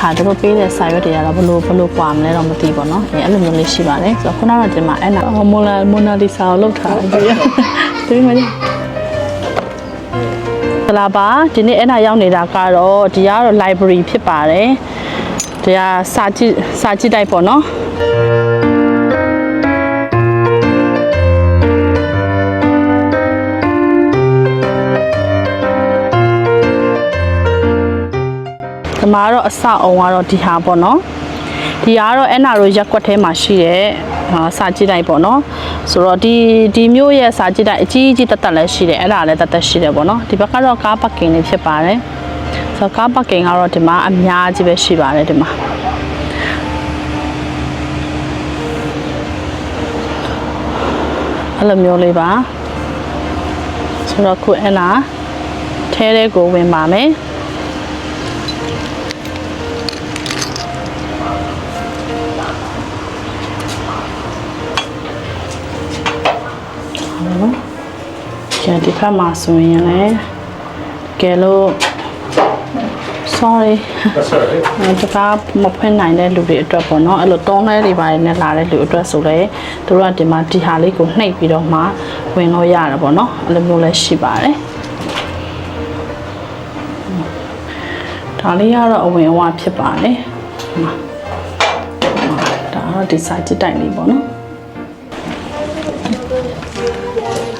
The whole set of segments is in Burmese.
ခါတို့ပေးတဲ့စာရွက်တွေကတော့ဘလို့ဘလို့ပွာမလဲတော့မသိဘူးเนาะအဲအဲ့လိုမျိုးလေးရှိပါတယ်ဆိုတော့ခုနကတော့ဒီမှာအဲ့နာမိုနာမိုနာလီစာကိုလောက်ထားတယ်ဒီမှာဆလာပါဒီနေ့အဲ့နာရောက်နေတာကတော့ဒီကတော့ library ဖြစ်ပါတယ်ဒီကစာကြည့်စာကြည့်တိုက်ပေါ့ နော်ဒီမှာကတော့အစအောင်ကတော့ဒီဟာပေါ့နော်ဒီဟာကတော့အဲ့နာရိုရက်ကွက်ထဲမှာရှိတဲ့ဟာစာကြည့်တိုက်ပေါ့နော်ဆိုတော့ဒီဒီမျိုးရဲ့စာကြည့်တိုက်အကြီးကြီးတက်တက်လည်းရှိတယ်အဲ့ဒါလည်းတက်တက်ရှိတယ်ပေါ့နော်ဒီဘက်ကတော့ကားပါကင်လေးဖြစ်ပါတယ်ဆိုတော့ကားပါကင်ကတော့ဒီမှာအများကြီးပဲရှိပါတယ်ဒီမှာအဲ့လိုမျိုးလေးပါဆိုတော့ခုအဲ့နာထဲထဲကိုဝင်ပါမယ် ကျန်ဒီဖက်မှာဆိုရင်လည်းကဲလို့ sorry That's all right. အဲတကားမဖွင့်နိုင်တဲ့လူတွေအတွက်ပေါ့နော်အဲ့လိုတုံးလဲတွေပါတယ်နဲ့လာတဲ့လူအတွက်ဆိုလဲသူတို့ကဒီမှာဒီဟာလေးကိုနှိပ်ပြီးတော့မှဝင်လို့ရတယ်ပေါ့နော်အဲ့လိုမျိုးလည်းရှိပါတယ်ဒါလေးကတော့အဝင်အဝဖြစ်ပါတယ်ဟိုမှာဒါကတော့ဒီစာကြည့်တိုင်လေးပေါ့နော်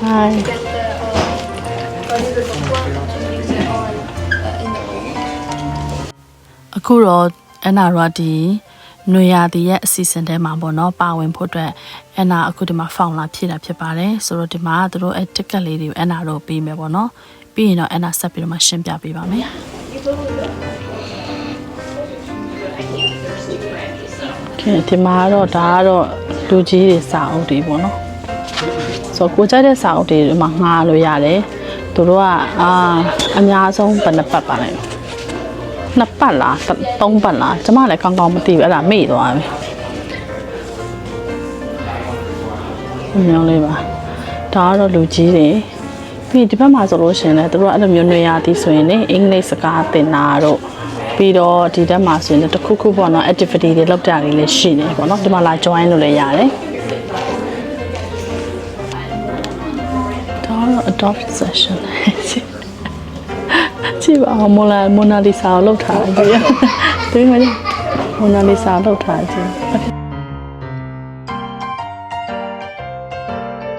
Hi အခုတော့အနာရဒီနွေရာသီရဲ့အစီအစဉ်ထဲမှာပေါ့နော်ပါဝင်ဖို့အတွက်အနာအခုဒီမှာဖောင်လာဖြည့်တာဖြစ်ပါတယ်ဆိုတော့ဒီမှာသူတို့အဲ ticket လေးတွေကိုအနာတို့ပေးမယ်ပေါ့နော်ပြီးရင်တော့အနာဆက်ပြီးတော့မှရှင်းပြပေးပါမယ်ကဲဒီမှာတော့ဒါကတော့လူကြီးတွေစာအုပ်တွေပေါ့နော်ဆိုတော့ကိုကြိုက်တဲ့စာအုပ်တွေဒီမှာငှားလို့ရတယ်သူတို့ကအာအများဆုံးဘယ်နှပတ်ပါလဲ နှစ်ပတ်လားတသုံးပတ်လားကျမလည်းကောင်းကောင်းမသိဘူးအဲ့ဒါမေ့သွားပြီအမျိုးလေးပါဒါကတော့လူကြီးတွေပြီးဒီဘက်မှာဆိုလို့ရှရင်လည်းသူတို့ကအဲ့လိုမျိုးနေရာသည်ဆိုရင်လေအင်္ဂလိပ်စကားသင်တာတို့ပြီးတော့ဒီတက်မှာဆိုရင်လည်းတစ်ခုခုပေါ့နော် activity တွေလုပ်တာတွေလည်းရှိနေပေါ့နော်ဒီမှာလာ join လို့လည်းရတယ်ဒါကတော့ adopt session ကြည့်ပါဦးမိုနာမိုနာလီစာကိုလောက်ထားကြည့်ဒီမှာမိုနာလီစာလောက်ထားကြည့်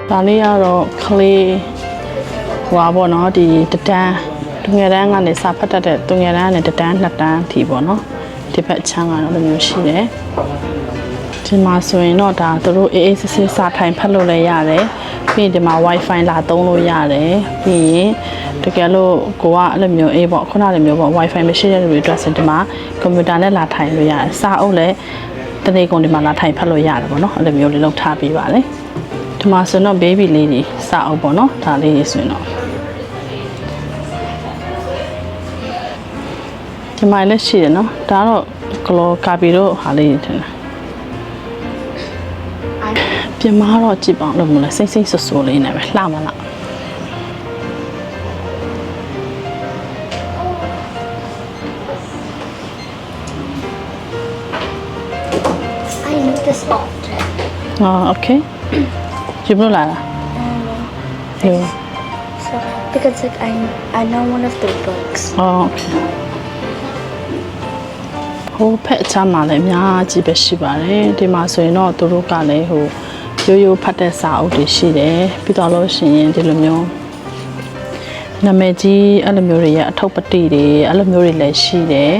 ဒါလေးကတော့ကလေးဟွာပေါ့နော်ဒီတတန်းသူငယ်တန်းကနေစာဖတ်တတ်တဲ့သူငယ်တန်းကနေတတန်းနှစ်တန်းအထိပေါ့နော်ဒီဘက်ချမ်းကတော့လိုမျိုးရှိတယ် ဒီမှာဆိုရင်တော့ဒါသူတို့အေးအေးဆေးဆေးစာထိုင်ဖတ်လို့လည်းရတယ်ပြီးရင်ဒီမှာ wifi လာသုံးလို့ရတယ်ပြီးရင်တကယ်လို့ကိုကအဲ့လိုမျိုးအေးပေါ့ခုနလိုမျိုးပေါ့ wifi မရှိတဲ့လူတွေအတွက်ဆိုဒီမှာကွန်ပျူတာနဲ့လာထိုင်လို့ရတယ်စာအုပ်လည်းတနေ့ကုန်ဒီမှာလာထိုင်ဖတ်လို့ရတယ်ပေါ့နော်အဲ့လိုမျိုးလေးလုပ်ထားပေးပါလေဒီမှာဆိုတော့ baby လေးတွေစာအုပ်ပေါ့နော်ဒါလေးတွေဆိုရင်တော့ဒီမှာလည်းရှိတယ်နော်ဒါတော့ကလောကာပီတို့ဟာလေးတွေထင်တယ် ပြင်မာတော့ကြည့်ပါအောင်လို့မလဲစိမ့်စိမ့်ဆူဆူလေးနဲ့ပဲလှမလား I need the spot. အော်โอเคကြည့်မလို့လာလားဟို So because like I I know one of the books. အော်โอเคဟိုဖက်အချမ်းမှာလည်းအများကြီးပဲရှိပါတယ်ဒီမှာဆိုရင်တော့သူတို့ကလည်းဟို ရိုးရိုးဖတ်တဲ့စာအုပ်တွေရှိတယ်ပြီးတော့လို့ရှိရင်ဒီလိုမျိုးနာမည်ကြီးအဲ့လိုမျိုးတွေရဲ့အထုပ်ပတိတွေအဲ့လိုမျိုးတွေလည်းရှိတယ်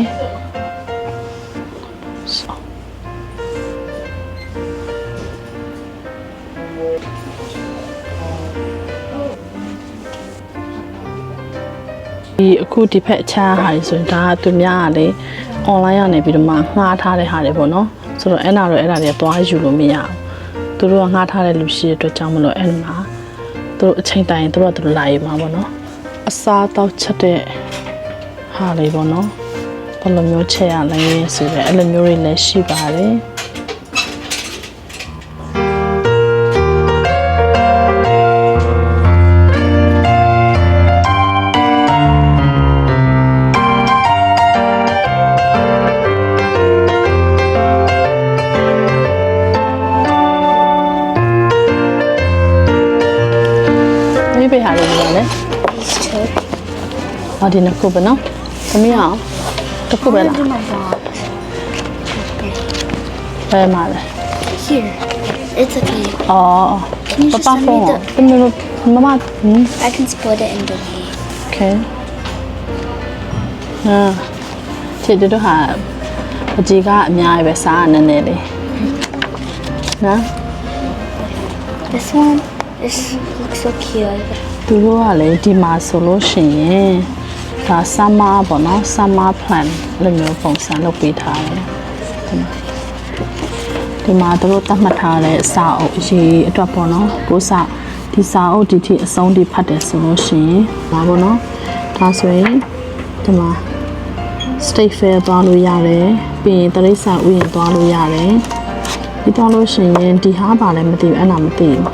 ဒီအခုဒီဖက်အချမ်းဟာတွေဆိုရင်ဒါကသူများကလေ online ကနေပြီးတော့မှငှားထားတဲ့ဟာတွေပေါ့နော်ဆိုတော့အဲ့နာတော့အဲ့ဒါတွေကသွားယူလို့မရဘူး သူတို့ကငှားထားတဲ့လူရှိတဲ့အတွက်ကြောင့်မလို့အဲ့မှာသူတို့အချိန်တိုင်းသူတို့ကသူတို့လာယူမှာပေါ့နော်အစားတောက်ချက်တဲ့ဟာတွေပေါ့နော်ဘယ်လိုမျိုးချက်ရလဲဆိုတော့အဲ့လိုမျိုးတွေလည်းရှိပါတယ် ဟောဒီနှစ်ခုပဲနော်သမီးအောင်တစ်ခုပဲလား do my box. ဘယ်မှာလဲ Here. It's okay. အော် Can you ပ just ပ send ဖု me န်း the... သမီးတို့မမဟင်း I can split it in the way. okay အာချစ်တို့ဟာအကြီးကအများကြီးပဲစားရနည်းနည်းလေးနော် This one, this looks so cute. သူတို့ကလည်းဒီမှာဆိုလို့ရှိရင် ဒါ summer ပေါ့နော် summer plan လိုမျိုးပုံစံလုပ်ပေးထားတယ်ဒီမှာသူတို့တတ်မှတ်ထားတဲ့စာအုပ်အရေးအတွက်ပေါ့နော်ကိုစာဒီစာအုပ်ဒီထိအဆုံးထိဖတ်တယ်ဆိုလို့ရှိရင်ဒါပေါ့နော်ဒါဆိုရင်ဒီမှာ state fair သွားလို့ရတယ်ပြီးရင်တရိษံဥယျာဉ်သွားလို့ရတယ်ပြီးတော့လို့ရှိရင်ဒီဟာပါလည်းမသိဘူးအဲ့ဒါမသိဘူး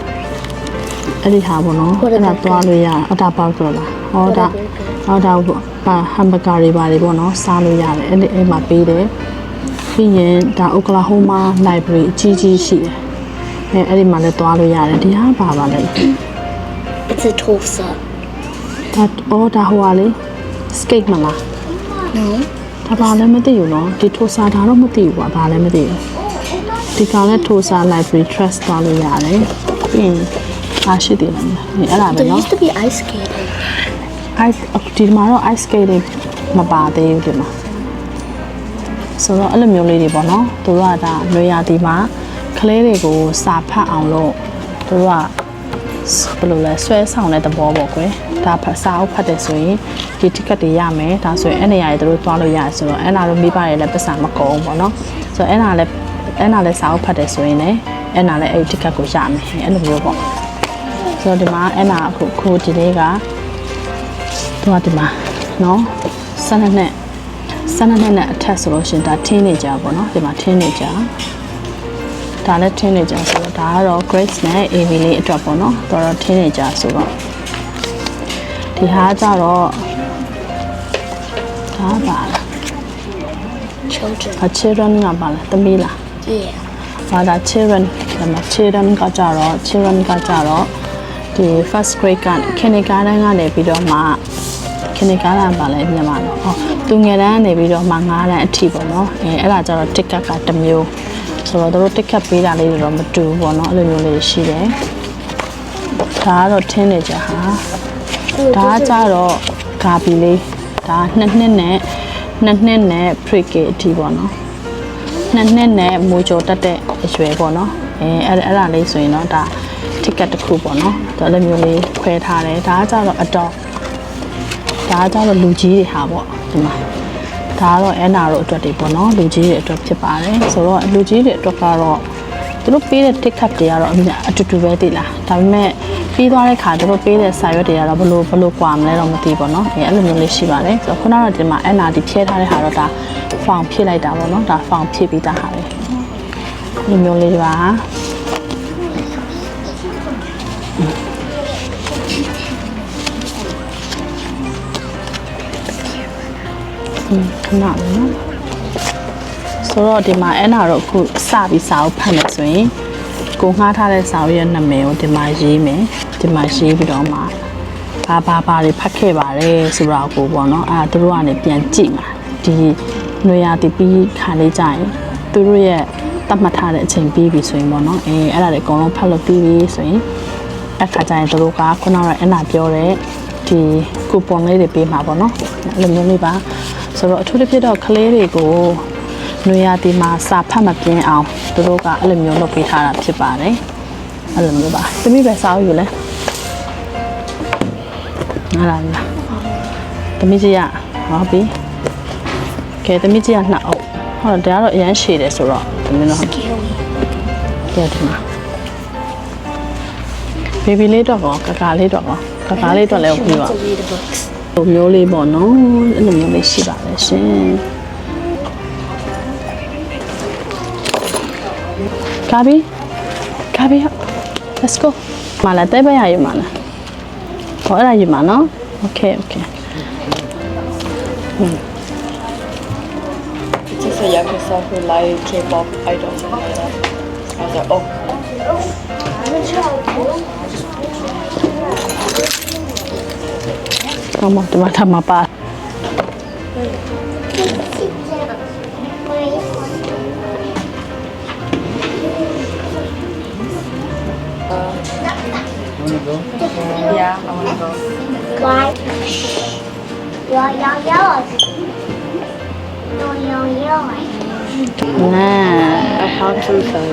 အဲ့ဒီဟာပေါ့နော်အဲ့ဒါသွားလို့ရအတာပေါက်တော့လားဟောဒါ ဟောဒါပေါ့ဟာဟမ်ဘဂါတွေပါတွေပေါ့နော်စားလို့ရတယ်အဲ့ဒီအဲ့မှာပေးတယ်ပြီးရင်ဒါအိုကလာဟိုမာ library အကြီးကြီးရှိတယ်အဲအဲ့ဒီမှာလည်းသွားလို့ရတယ်ဒီဟာပါပါလဲ It's a Tulsa. ဒါအော်ဒါဟိုဟာလေ skate မလား No. ဒါပါလည်းမသိဘူးနော်ဒီထိုစာဒါတော့မသိဘူးကွာဘာလည်းမသိဘူးဒီကောင်လည်းထိုစာ library trust သွားလို့ရတယ်ပြီးရင်အားရှိတယ်လားအဲ့ဒါပဲ There နော် used to be ice skating. Ice ဒီမှာတော့ ice skate တွေမပါသေးဘူးဒီမှာဆိုတော့အဲ့လိုမျိုးလေးတွေပေါ့နော်သူတို့ကဒါနွေရာသီမှာကလေးတွေကိုစာဖတ်အောင်လို့သူတို့ကဘယ်လိုလဲဆွဲဆောင်တဲ့သဘောပေါ့ကွယ်ဒါဖတ်စာအုပ်ဖတ်တယ်ဆိုရင်ဒီ ticket တွေရမယ်ဒါဆိုရင်အဲ့နေရာတွေသူတို့သွားလို့ရတယ်ဆိုတော့အဲ့နာတော့မိဘတွေလည်းပတ်စံမကုန်ဘူးပေါ့နော်ဆိုတော့အဲ့နာလည်းအဲ့နာလည်းစာအုပ်ဖတ်တယ်ဆိုရင်လည်းအဲ့နာလည်းအဲ့ ticket ကိုရမယ်အဲ့လိုမျိုးပေါ့ဆိုတော့ဒီမှာအဲ့နာအခုခုဒီလေးက သူကဒီမှာနော်ဆန်းနဲ့ဆန်းနဲ့နဲ့အထက်ဆိုလို့ရှရင်ဒါထင်းနေကြပါတော့ဒီမှာထင်းနေကြဒါလည်းထင်းနေကြဆိုတော့ဒါကတော့ Grace နဲ့ AV လေးအတွက်ပေါ့နော်တော်တော်ထင်းနေကြဆိုတော့ဒီဟာကြတော့ဒါပါလား Children. အ children ကပါလားသမီးလား Yeah. ဘာသာ children ဒါမှ children ကကြတော့ children ကကြတော့ဒီ first grade က kindergarten ကနေပြီးတော့မှ kindergarten ပါလဲမြန်မာတော့ဟောသူငယ်တန်းကနေပြီးတော့မှ9တန်းအထိပေါ့နော်အဲအဲ့ဒါကြတော့ ticket ကတစ်မျိုးဆိုတော့တို့ ticket ပေးတာလေးတွေတော့မတူဘူးပေါ့နော်အဲ့လိုမျိုးလေးရှိတယ်ဒါကတော့ထင်းနေကြဟာ Oh, ဒါက those ကြ are- တော့ဂါဘီလေးဒါနှစ်နှစ်နဲ့နှစ်နှစ်နဲ့ pre-K အထိပေါ့နော်နှစ်နှစ်နဲ့မူကြောတက်တဲ့အရွယ်ပေါ့နော်အဲအဲ့အဲ့ဒါလေးဆိုရင်တော့ဒါ ticket တစ်ခုပေါ့နော်ဒါလည်းမျိုးလေးခွဲထားတယ်ဒါကကြတော့အတော့ ဒါကကြတော့လူကြီးတွေဟာပေါ့ဒီမှာဒါကတော့အနာတို့အတွက်တွေပေါ့နော်လူကြီးတွေအတွက်ဖြစ်ပါတယ်ဆိုတော့လူကြီးတွေအတွက်ကတော့သူတို့ပေးတဲ့ ticket တွေကတော့အမြအတူတူပဲတည်လားဒါပေမဲ့ပြီးသွားတဲ့ခါသူတို့ပေးတဲ့စာရွက်တွေကတော့ဘလို့ဘလို့ကွာမလဲတော့မသိဘူးပေါ့နော်အဲအဲ့လိုမျိုးလေးရှိပါတယ်ဆိုတော့ခုနကတော့ဒီမှာအနာဒီဖြဲထားတဲ့ဟာတော့ဒါဖောင်ဖြည့်လိုက်တာပေါ့နော်ဒါဖောင်ဖြည့်ပြီးသားဟာပဲဒီမျိုးလေးပါ ခဏလေးနော်ဆိုတော့ဒီမှာအဲ့နာတော့အခုစပြီးစာအုပ်ဖတ်မယ်ဆိုရင်ကိုငှားထားတဲ့စာအုပ်ရဲ့နာမည်ကိုဒီမှာရေးမယ်ဒီမှာရေးပြီးတော့မှဘာဘာဘာတွေဖတ်ခဲ့ပါတယ်ဆိုတာကိုပေါ့နော်အဲဒါသူတို့ကနေပြန်ကြည့်မှာဒီຫນွေရာတီပြီးခါလေးကြရင်သူတို့ရဲ့တတ်မှတ်ထားတဲ့အချိန်ပြီးပြီဆိုရင်ပေါ့နော်အဲအဲ့ဒါတွေအကုန်လုံးဖတ်လို့ပြီးပြီဆိုရင်အခါကျရင်သူတို့ကခုနကတော့အဲ့နာပြောတဲ့ဒီကူပွန်လေးတွေပေးမှာပေါ့နော်အဲ့လိုမျိုးလေးပါ ဆိုတော့အထူးသဖြင့်တော့ကလေးတွေကိုနွေရာသီမှာစာဖတ်မပြင်းအောင်သူတို့ကအဲ့လိုမျိုးလုပ်ပေးထားတာဖြစ်ပါတယ်အဲ့လိုမျိုးပါသမီးပဲစာအုပ်ယူလဲဟာလာလာသမီးကြီးရဟုတ်ပြီကဲသမီးကြီးကနှစ်အုပ်ဟုတ်တယ်ဒါကတော့အရန်ရှည်တယ်ဆိုတော့သမီးတို့ Scary. ကဲဒီမှာဘေဘီလေးတော့ကောကကာလေးတော့ကောကကာလေးတော့လည်း She ပြီးပါ wants to read the books. လိုမျိုးလေးပေါ့နော်အဲ့လိုမျိုးလေးရှိပါလေရှင်ကာဘီကာဘီ let's go မလာတဲ့ဘရရမလားဟောအဲ့ဒါရမနော် okay okay Just a Yakuza who like K-pop idols เราอกจะมาทำมาปาอยาเอามันก็วายยอยอยอยอยอยน่าพร้อมสวย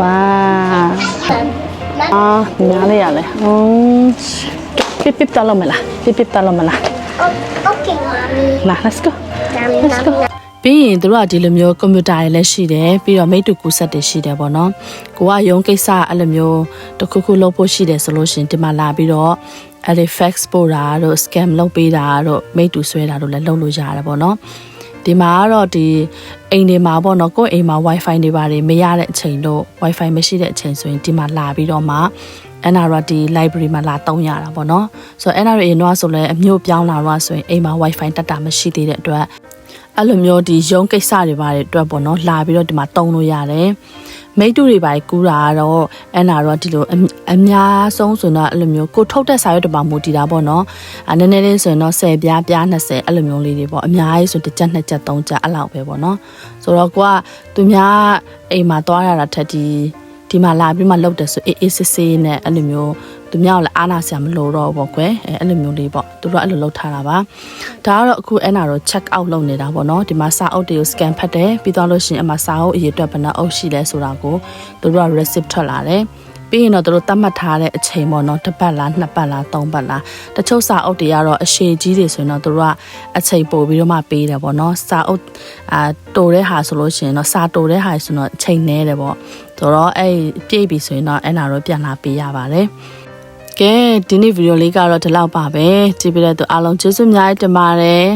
ว้าอ๋อเนื้อละเอียดเลยอืม စ်ပစ်တလို့မလား Oh, okay, mommy. လာ let's go Nom, Let's go. nom, nom. ပြီးရင်တို့ကဒီလိုမျိုးကွန်ပျူတာတွေလည်းရှိတယ်ပြီးတော့မိတ်တူကူဆက်တွေရှိတယ်ပေါ့နော်ကိုကရုံးကိစ္စအဲ့လိုမျိုးတစ်ခုခုလုပ်ဖို့ရှိတယ်ဆိုလို့ရှရင်ဒီမှာလာပြီးတော့အဲ့ဒီ fax ပို့တာတို့ scam လုပ်ပေးတာတို့မိတ်တူဆွဲတာတို့လည်းလုပ်လို့ရတယ်ပေါ့နော်ဒီမှာကတော့ဒီအိမ်တွေမှာပေါ့နော်ကိုယ့်အိမ်မှာ wifi တွေပါတယ်မရတဲ့အချိန်တို့ wifi မရှိတဲ့အချိန်ဆိုရင်ဒီမှာလာပြီးတော့မှ NRD library မှာလာတုံးရတာပေါ့နော်ဆိုတော့ NRD ရင်တော့ဆိုလဲအမျိုးပြောင်းလာတော့ဆိုရင်အိမ်မှာ wifi တက်တာမရှိသေးတဲ့အတွက်အဲ့လိုမျိုးဒီရုံးကိစ္စတွေပါတဲ့အတွက်ပေါ့နော်လာပြီးတော့ဒီမှာတုံးလို့ရတယ်မိတ်တူတွေပါကူတာကတော့အဲ့နာတော့ဒီလိုအအများဆုံးဆိုတော့အဲ့လိုမျိုးကိုထုတ်တဲ့စာရွက်တစ်ပောင်မူတည်တာပေါ့နော်အဲနည်းနည်းလေးဆိုရင်တော့10ပြားပြား20အဲ့လိုမျိုးလေးတွေပေါ့အများကြီးဆိုတစ်ချက်နှစ်ချက်သုံးချက်အဲ့လောက်ပဲပေါ့နော်ဆိုတော့ကိုကသူများအိမ်မှာသွားရတာထက်ဒီ ဒီမှာလာပြီးမှလောက်တယ်ဆိုအေးအေးဆေးဆေးနဲ့အဲ့လိုမျိုးသူများကလည်းအားနာစရာမလိုတော့ဘူးပေါ့ကွယ်အဲအဲ့လိုမျိုးလေးပေါ့သူတို့ကအဲ့လိုလုပ်ထားတာပါဒါကတော့အခုအဲ့နာတော့ check out လုပ်နေတာပေါ့နော်ဒီမှာစာအုပ်တွေကို scan ဖတ်တယ်ပြီးသွားလို့ရှိရင်အမှစာအုပ်အရေးအတွက်ဘယ်နှအုပ်ရှိလဲဆိုတာကိုသူတို့က receipt ထွက်လာတယ် ပြီးရင်တော့သူတို့သတ်မှတ်ထားတဲ့အချိန်ပေါ့နော်တစ်ပတ်လားနှစ်ပတ်လားသုံးပတ်လားတချို့စာအုပ်တွေကတော့အရှည်ကြီးတွေဆိုရင်တော့သူတို့ကအချိန်ပို့ပြီးတော့မှပေးတယ်ပေါ့နော်စာအုပ်အာတိုတဲ့ဟာဆိုလို့ရှိရင်တော့စာတိုတဲ့ဟာဆိုတော့အချိန်နည်းတယ်ပေါ့ဆိုတော့အဲ့ပြည့်ပြီဆိုရင်တော့အဲ့နာတော့ပြန်လာပေးရပါတယ်ကဲဒီနေ့ဗီဒီယိုလေးကတော့ဒီလောက်ပါပဲကြည့်ပြတဲ့သူအားလုံးကျေးဇူးအများကြီးတင်ပါတယ်။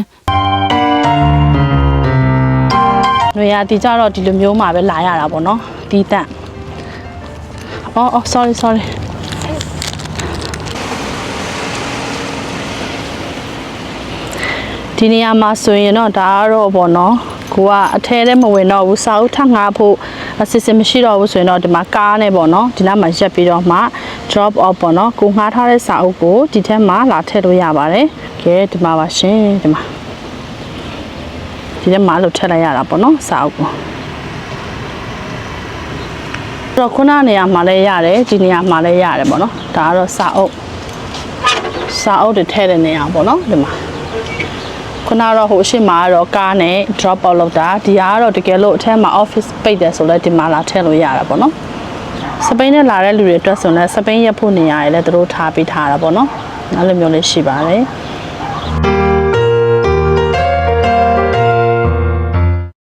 နေရာဒီကြတော့ဒီလိုမျိုးမှာပဲလာရတာပေါ့နော်။တီးတန့်။ အော်အော် sorry sorry ဒီနေရာမှာဆိုရင်တော့ဒါကတော့ပေါ့နော်ကိုကအထဲထဲမဝင်တော့ဘူးစာအုပ်ထပ်ငါဖို့အစစ်စစ်မရှိတော့ဘူးဆိုရင်တော့ဒီမှာကားနဲ့ပေါ့နော်ဒီနားမှာရက်ပြီးတော့မှ drop off ပေါ့နော်ကိုငှားထားတဲ့စာအုပ်ကိုဒီထဲမှာလာထည့်လို့ရပါတယ်ကဲဒီမှာပါရှင်ဒီမှာဒီထဲမှာလို့ထည့်လိုက်ရတာပေါ့နော်စာအုပ်ကိုအဲ့ တော့ခုနနေရာမှာလည်းရတယ်ဒီနေရာမှာလည်းရတယ်ပေါ့နော်ဒါကတော့စာအုပ်စာအုပ်တွေထည့်တဲ့နေရာပေါ့နော်ဒီမှာခုနကတော့ဟိုအရှိမကတော့ကားနဲ့ drop out လုပ်တာဒီကတော့တကယ်လို့အထက်မှာ office ပိတ်တယ်ဆိုလဲဒီမှာလာထည့်လို့ရတာပေါ့နော်စပိန်နဲ့လာတဲ့လူတွေအတွက်ဆိုရင်လည်းစပိန်ရက်ဖို့နေရာရည်လည်းသူတို့ထားပေးထားတာပေါ့နော်အဲ့လိုမျိုးလေးရှိပါတယ်